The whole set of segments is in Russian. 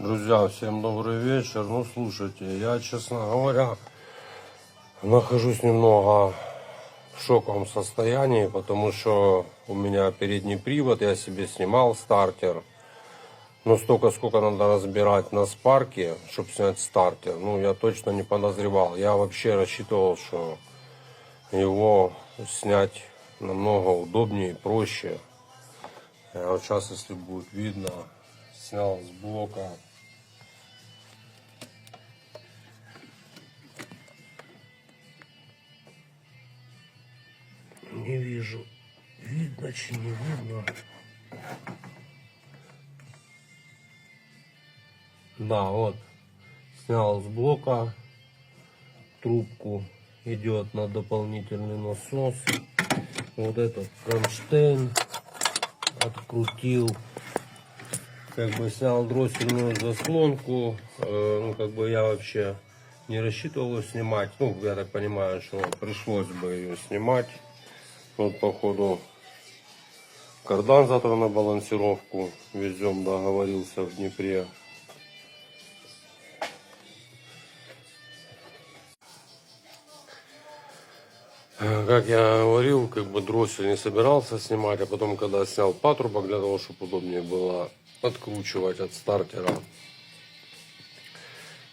Друзья, всем добрый вечер. Ну, слушайте, я, честно говоря, нахожусь немного в шоковом состоянии, потому что у меня передний привод, я себе снимал стартер. Но столько, сколько надо разбирать на спарке, чтобы снять стартер, ну, я точно не подозревал. Я вообще рассчитывал, что его снять намного удобнее и проще. Вот сейчас, если будет видно, снял с блока. Не вижу. Видно, чи не видно. Да, вот. Снял с блока трубку. Идет на дополнительный насос. Вот этот кронштейн открутил. Как бы снял дроссельную заслонку. Э, ну, как бы я вообще не рассчитывал ее снимать. Ну, я так понимаю, что пришлось бы ее снимать. Вот, походу, кардан завтра на балансировку везем, договорился в Днепре. Как я говорил, как бы дроссель не собирался снимать, а потом, когда снял патрубок для того, чтобы удобнее было откручивать от стартера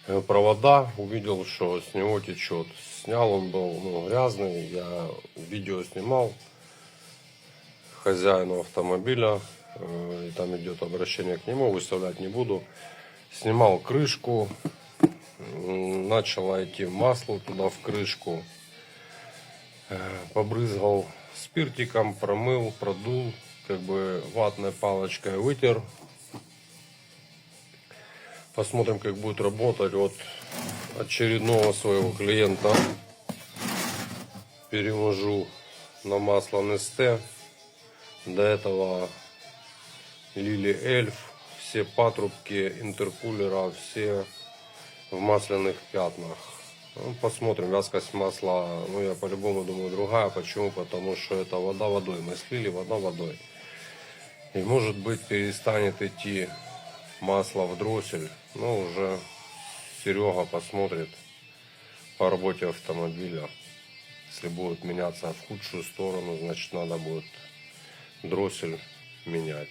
э, провода, увидел, что с него течет. Снял он был ну, грязный, я видео снимал хозяину автомобиля, э, и там идет обращение к нему, выставлять не буду. Снимал крышку, м, начало идти масло туда в крышку, Э, побрызгал спиртиком, промыл, продул, как бы ватной палочкой вытер. Посмотрим, как будет работать. Вот очередного своего клиента перевожу на масло Несте. До этого Лили Эльф, все патрубки интеркулера, все в масляных пятнах. Ну, посмотрим, вязкость масла, ну я по-любому думаю другая. Почему? Потому что это вода водой. Мы слили вода водой. И может быть перестанет идти масло в дроссель. Но уже Серега посмотрит по работе автомобиля. Если будет меняться в худшую сторону, значит надо будет дроссель менять.